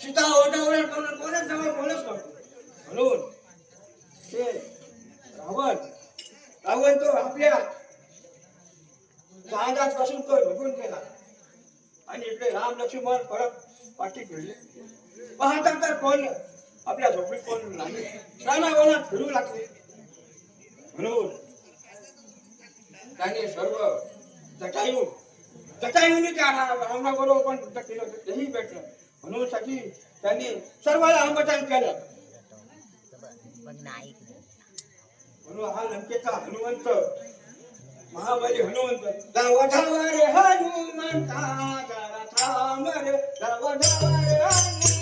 सीता ओढावळ करून कोणाच जवळ कोणच करतो म्हणून ते रावण. रावण तो आपल्या जहाजात तो निघून गेला. आणि इकडे राम लक्ष्मण परत पाठी फिरले पाहता तर कोण आपल्या झोपडीत कोण नाही. रानावनात फिरू लागले. म्हणून त्याने सर्व जटायू जटायूने त्या रावणाबरोबर पण युद्ध केलं. तेही भेटलं. म्हणून साठी त्यांनी सर्वाला आमंत्रण केलं. म्हणून हा लंकेचा हनुमंत महाबली हनुमंत धाव धाव रे हनुमंता जरा थांब रे हनुमंता.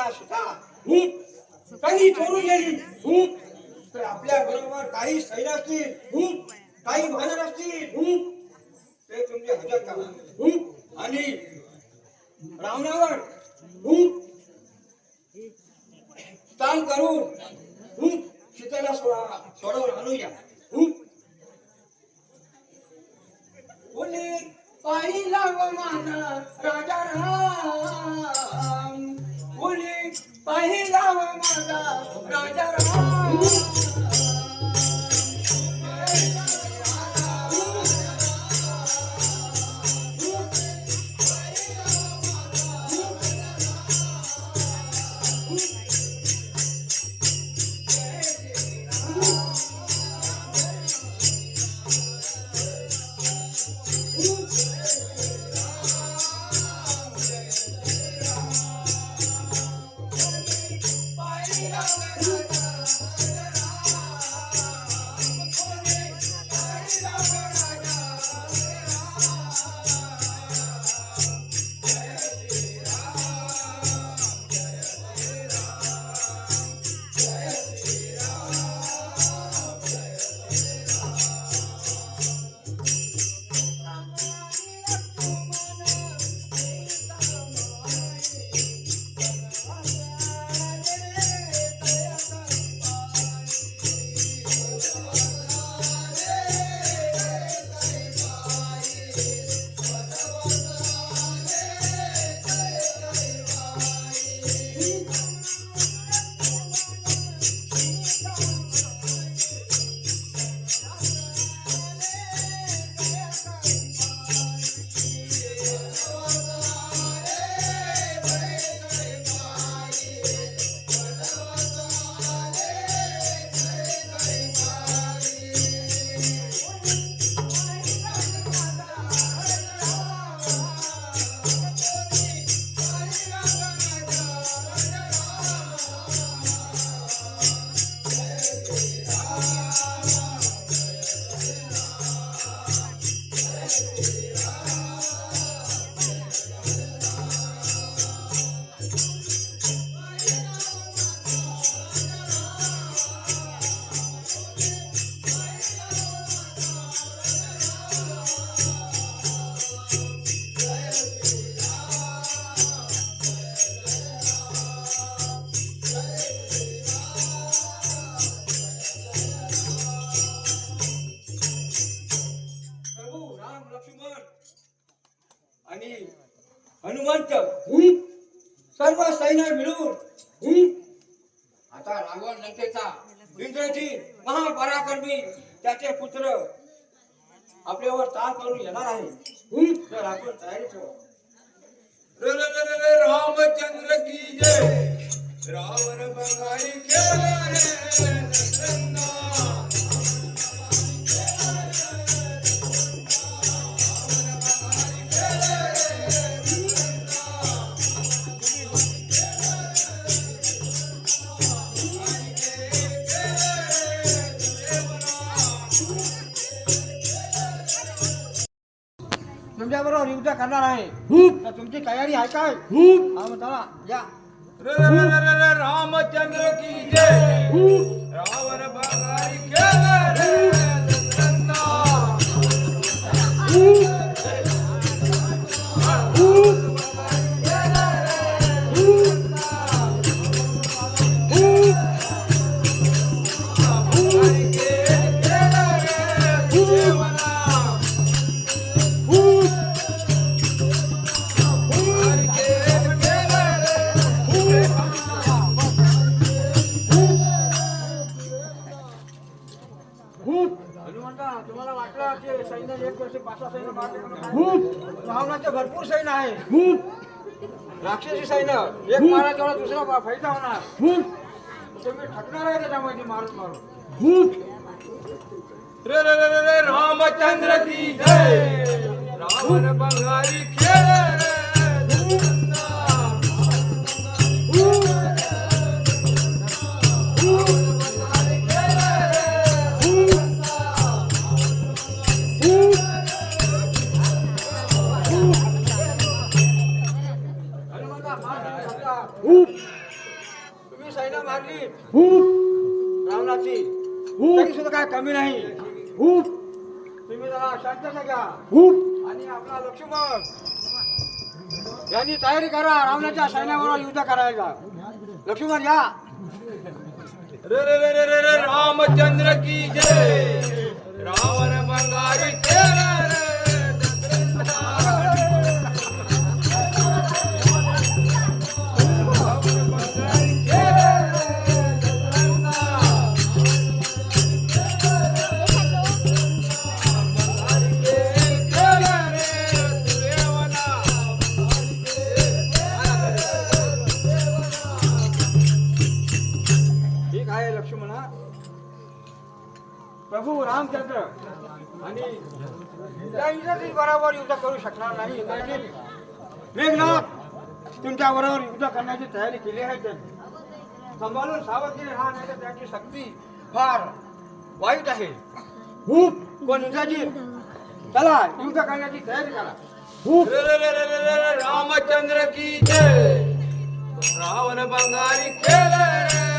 आपली जगमाता सीता काही चोरून गेली हूप तर आपल्या बरोबर काही सैन असतील हूप काही वानर असतील हूप ते तुमचे हजर करा हूप आणि रावणावर हूप स्थान करून हूप सीतेला सोडा सोडवून आणूया हूप कोणी पाहिला राजा राम कोणी पाहिला व माझा राजा आणि हनुमंत हूप सर्व सैन्य मिळून हूप आता रावण लंकेचा इंद्रजी महापराक्रमी त्याचे पुत्र आपल्यावर ताण करून येणार आहे. हूप तर आपण तयारी ठेवा. रामचंद्र की जय. रावण बघाई केला रे हूप. तर तुमची तयारी आहे काय? हा मग चला या. रे रे रे रे रे रे रामचंद्र की जय. रावण रे. रावणाचे भरपूर सैन्य आहे राक्षसी सैन्य एक मारा तेवढा दुसरा बा- फायदा होणार. हूप तुम्ही ठकणार आहे त्याच्यामध्ये मारून मारून. रे रे रे रे रे रामचंद्र की जय. रावण बंगारी खेळ. तुम्ही सैन्य मारली. रावणाची. तरी सुद्धा काय कमी नाही. तुम्ही जरा घ्या आणि आपला लक्ष्मण. यांनी तयारी करा. रावणाच्या सैन्याबरोबर युद्ध करायला. लक्ष्मण या. रे रे रे रे रे रे रामचंद्र की जय. रावण बंगारी त्या बरोबर युद्ध करू शकणार नाही. मेघनाथ तुमच्या बरोबर युद्ध करण्याची तयारी केली आहे त्यांनी सांभाळून सावधगिरी राहा नाही तर त्यांची शक्ती फार वाईट आहे. खूप पण इंद्रजित चला युद्ध करण्याची तयारी करा. खूप रामचंद्र की जय. रावण बंगारी खेळ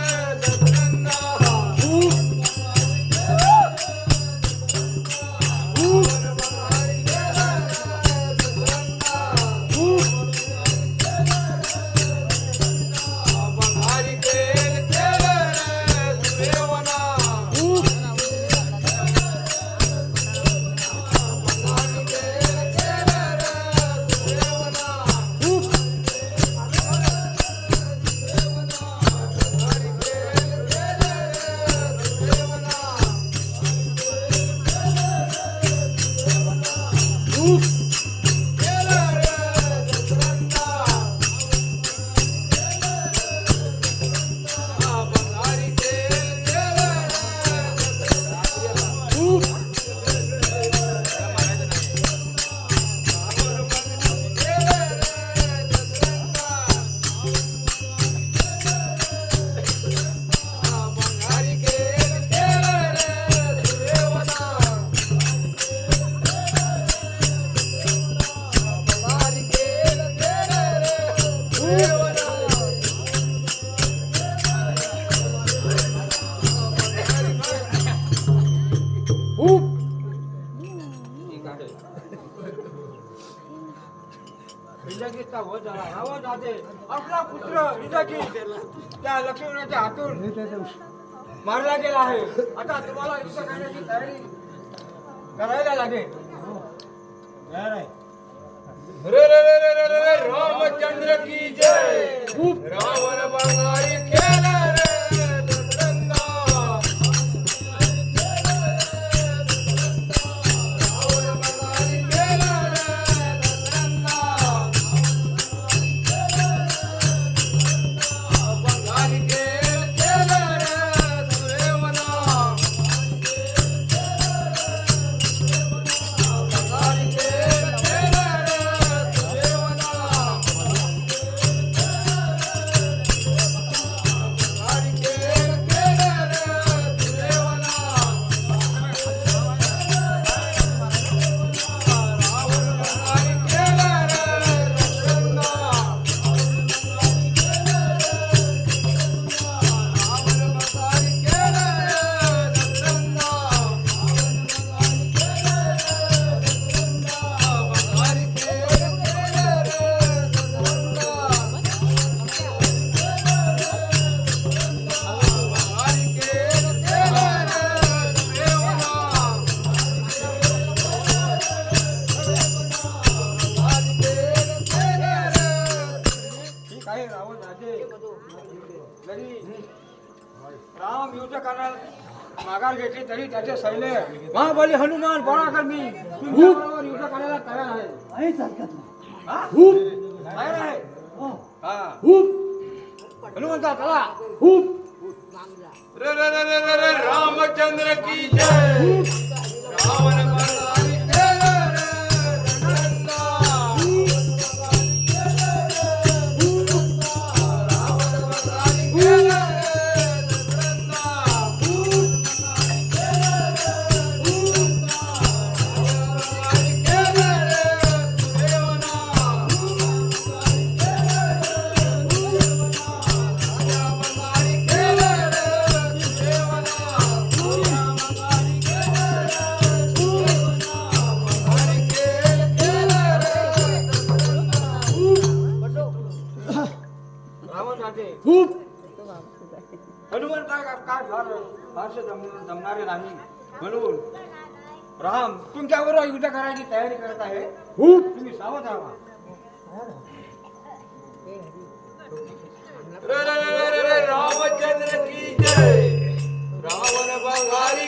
इंद्रजितचा वध झाला हा वध आपला पुत्र इंद्रजित त्या लक्ष्मणाच्या हातून मारला गेला आहे आता तुम्हाला युद्ध करण्याची तयारी करायला लागेल रे रे रे रे रे रामचंद्र की जय रावण बंगारी तरी त्याचे सैन्य महाबली हनुमान पराकर मी तुमच्याबरोबर युद्ध करायला तयार आहे. काहीच हरकत नाही. हा? तयार आहे? हा. हनुमंता रे रे रे रे रामचंद्र की जय. रावण राजे हुप हनुमंता काय फार फारसे जमणारे नाही. म्हणून राम तुमच्याबरोबर युद्ध करायची तयारी करत आहे. हुप तुम्ही सावध राहा. रे रे रे रे रे रामचंद्र की जय. रावण बंगारी